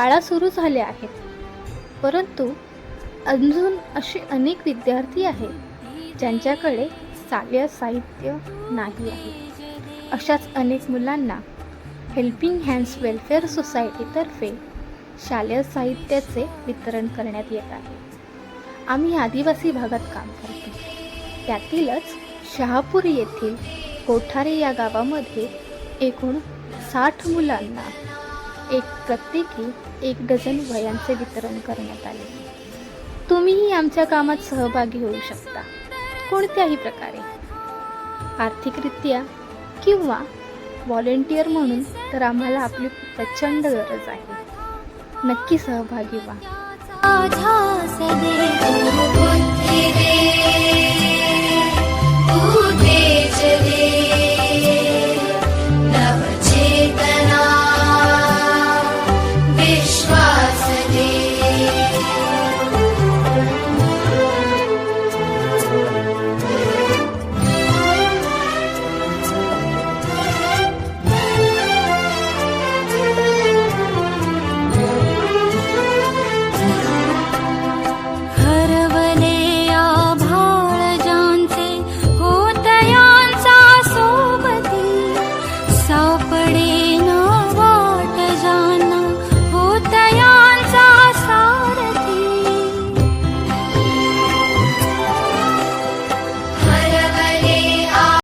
शाळा सुरू झाल्या आहेत. परंतु अजून असे अनेक विद्यार्थी आहेत ज्यांच्याकडे शालेय साहित्य नाही आहे. अशाच अनेक मुलांना हेल्पिंग हँड्स वेलफेअर सोसायटीतर्फे शालेय साहित्याचे वितरण करण्यात येत आहे. आम्ही आदिवासी भागात काम करतो. त्यातीलच शहापूर येथील कोठारे या गावामध्ये एकूण साठ मुलांना एक प्रत्येकी एक डझन वयांचे वितरण करण्यात आले. तुम्हीही आमच्या कामात सहभागी होऊ शकता कोणत्याही प्रकारे. आर्थिकरित्या किंवा व्हॉलेंटियर म्हणून तर आम्हाला आपली प्रचंड गरज आहे. नक्की सहभागी व्हा.